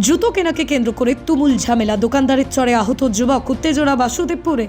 জুতো কেনাকে কেন্দ্র করে তুমুল ঝামেলা। দোকানদারের চরে আহত যুবক, উত্তেজনা বাসুদেবপুরে।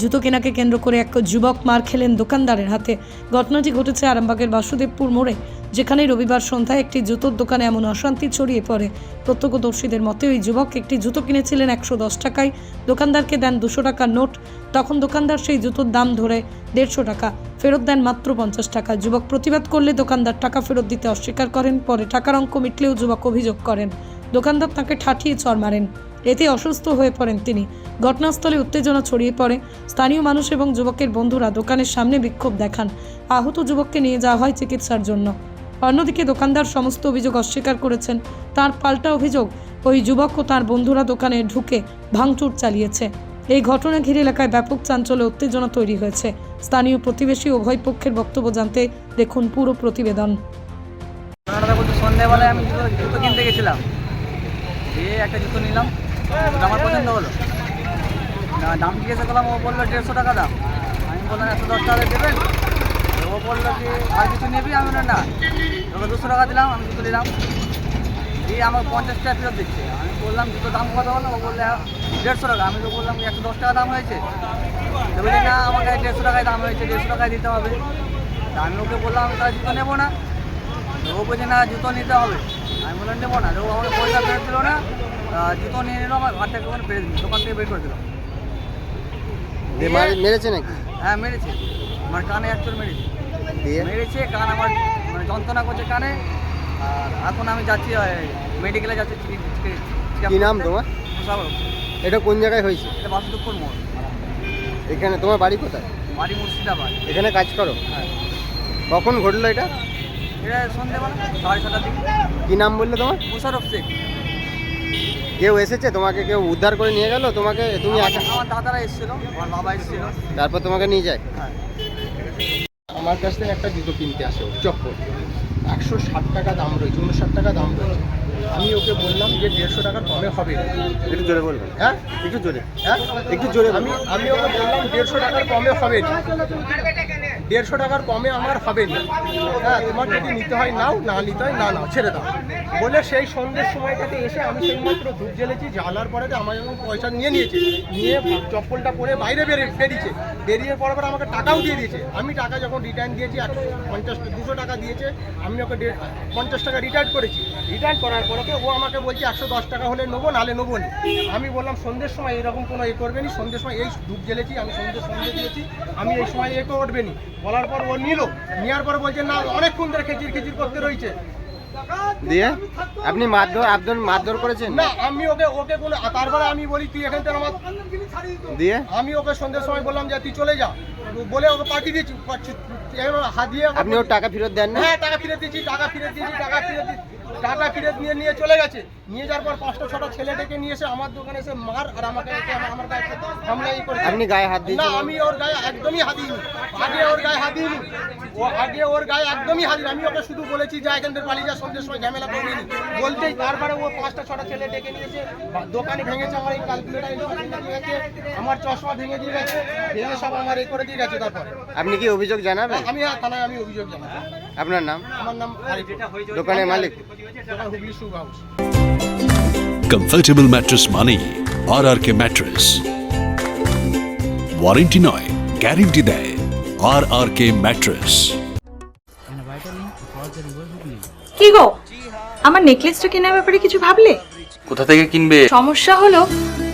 জুতো কেনাকে কেন্দ্র করে এক যুবক মার খেলেন দোকানদারের হাতে। ঘটনাটি ঘটেছে আরামবাগের বাসুদেবপুর মোড়ে। যেখানে রবিবার সন্ধ্যায় একটি জুতোর দোকানে এমন অশান্তি ছড়িয়ে পড়ে। প্রত্যক্ষদর্শীদের মতে ওই যুবক একটি জুতো কিনেছিলেন একশো দশ টাকায়। দোকানদারকে দেন দুশো টাকার নোট। তখন দোকানদার সেই জুতোর দাম ধরে দেড়শো টাকা, ফেরত দেন মাত্র পঞ্চাশ টাকা। যুবক প্রতিবাদ করলে দোকানদার টাকা ফেরত দিতে অস্বীকার করেন, পরে টাকার অঙ্ক মিটলেও যুবক অভিযোগ করেন। দোকানদার তাকে ঠাঠিয়ে চড় মারেন। এতে অসুস্থ হয়ে পড়েন তিনি। ঘটনাস্থলে উত্তেজনা ছড়িয়ে পড়ে। স্থানীয় মানুষ এবং যুবকের বন্ধুরা দোকানের সামনে বিক্ষোভ দেখান। আহত যুবককে নিয়ে যাওয়া হয় চিকিৎসার জন্য। অন্যদিকে দোকানদার সমস্ত অভিযোগ অস্বীকার করেছেন। তার পাল্টা অভিযোগ ওই যুবক ও তার বন্ধুরা দোকানে ঢুকে ভাঙচুর চালিয়েছে। এই ঘটনা ঘিরে এলাকায় ব্যাপক চাঞ্চল্য উত্তেজনা তৈরি হয়েছে। স্থানীয় প্রতিবেশী উভয় পক্ষের বক্তব্য জানতে দেখুন পুরো প্রতিবেদন। আমি জুতো কিনতে গেছিলাম। দাম জিজ্ঞাসা করলাম, ও বলল দেড়শো টাকা দাম। আমি বললাম একশো দশ টাকা দেবেন? বলল কি আর কিছু নিবি? আমি বললাম না। ওকে দুশো টাকা দিলাম আমি জুতো নিলাম। দিয়ে আমার পঞ্চাশ টাকা ফেরত দিচ্ছে। আমি বললাম জুতো দাম কত হলো ও বললে দেড়শো টাকা। আমি তো বললাম একশো দশ টাকা দাম হয়েছে। বলি না আমার কাছে দেড়শো টাকায় দাম হয়েছে দেড়শো টাকায় দিতে হবে। তা আমি ওকে বললাম আমি তাহলে জুতো নেব না। ও বলছে না জুতো নিতে হবে। আমি বললাম নেব না। ও আমাকে পয়সা ফেরত দিল না। জুতো নিয়ে নিল আমার ঘর থেকে ওখানে ফেরত দিল দোকান থেকে বের করে দিল। মেরেছে নাকি? হ্যাঁ মেরেছে। আমার কানে একচুর মেরেছে। দিয়ে। মেরেছে কান আমার মানে যন্ত্রণা করছে কানে। আর এখন আমি যাচ্ছি মেডিকেলে যাচ্ছি কি নাম। তোমার? এটা কোন জায়গায় হয়েছে? এটা বাসুদপুর মোড়। এখানে তোমার বাড়ি কোথায়? বাড়ি মুর্শিদাবাদ। এখানে কাজ করো? হ্যাঁ। কখন ঘটলো এটা? এটা সন্ধ্যেবেলা সাড়ে ছটার দিকে। কি নাম বললে তোমার? মুশারফ শেখ। কেউ এসেছে? তোমাকে কেউ উদ্ধার করে নিয়ে গেল? তোমাকে তুমি আমার আমার দাদারা এসেছিল আমার বাবা এসেছিল। তারপর তোমাকে নিয়ে যায়? হ্যাঁ। আমার কাছ থেকে একটা জুতো কিনতে আসে চপ্পল। একশো ষাট টাকা দাম রয়েছে উনষাট টাকা দাম রয়েছে। আমি ওকে বললাম যে দেড়শো টাকা কমে হবে। একটু জোরে বলবেন। হ্যাঁ? একটু জোরে। হ্যাঁ? একটু জোরে আমি আমি ওকে বললাম দেড়শো টাকার কমে হবে। না দেড়শো টাকার কমে আমার হবে না। হ্যাঁ তোমার যদি নিতে হয় নাও, না নিতে হয়, না নাও, ছেড়ে দাও। বলে সেই সন্ধ্যের সময়টাতে এসে আমি সেই মাত্র ধূপ জ্বেলেছি, জ্বালার পরে আমার যখন পয়সা নিয়ে নিয়েছে। নিয়ে চপ্পলটা পরে বাইরে বেরিয়ে বেরিয়েছে। বেরিয়ে পড়ার পর আমাকে টাকাও দিয়ে দিয়েছে। আমি টাকা যখন রিটার্ন দিয়েছি একশো পঞ্চাশ, দুশো টাকা দিয়েছে, আমি ওকে পঞ্চাশ টাকা রিটার্ন করেছি। রিটার্ন করার পরে ও আমাকে বলছে, একশো দশ টাকা হলে নেব নাহলে নেব না। আমি বললাম, সন্ধ্যের সময় এরকম কোনো এ করবে নি? সন্ধ্যের সময় এই ধূপ জ্বেলেছি, আমি সন্ধ্যে সন্ধ্যে দিয়েছি, আমি এই সময় এ করবে নি। বলার পর ও নিল। নেওয়ার পর বলছে না অনেকক্ষণ ধরে খেচির খেচির করতে রয়েছে। দিয়ে? আপনি মারধর আপনি মারধর করেছেন? না আমি ওকে ওকে কোনো তারপরে আমি বলি তুই এখান থেকে আমার দিয়ে? আমি ওকে সন্ধ্যের সময় বললাম যে তুই চলে যা। বলে ওকে পাঠিয়ে দিয়েছি। আপনি ওর টাকা ফেরত দেন না? হ্যাঁ টাকা ফেরত দিয়েছি টাকা ফেরত দিয়েছি টাকা ফেরত টাকা ফেরত নিয়ে নিয়ে চলে গেছে। নিয়ে যাওয়ার পর পাঁচটা ছটা ছেলে ডেকে নিয়ে এসে আমার দোকানে এসে মার আর আমাকে আমার- আমার গায়ে হামলা ই করেছে আপনি গায়ে হাত না আমি ওর গায়ে একদমই হাত দিইনি। আগে ওর গায়ে হাত দিইনি। ও আগে ওর গায়ে একদমই হাত দিইনি। আমি ওকে শুধু বলেছি যে এখান থেকে পালিয়ে যা সন্ধ্যের সময় ঝামেলা করবি বলতেই তারপরে ও পাঁচটা ছটা ছেলে ডেকে নিয়েছে দোকানে ভেঙেছে আমার এই ক্যালকুলেটার ভেঙে দিয়ে গেছে আমার চশমা ভেঙে দিয়ে গেছে ভেঙে সব আমার এই করে দিয়ে গেছে তারপরে। আপনি কি অভিযোগ জানাবেন? আমি থানায় আমি অভিযোগ জানাব আপনার নাম? আমার নাম দোকানের মালিক। দোকান Hooghly Shubho house. Comfortable mattress মানেই R R K mattress warranty নয় গ্যারেন্টি দেয় আর আর কে ম্যাট্রেস কি গো? আমার নেকলেসটা কেনার ব্যাপারে কিছু ভাবলে? কোথা থেকে কিনবে? সমস্যা হলো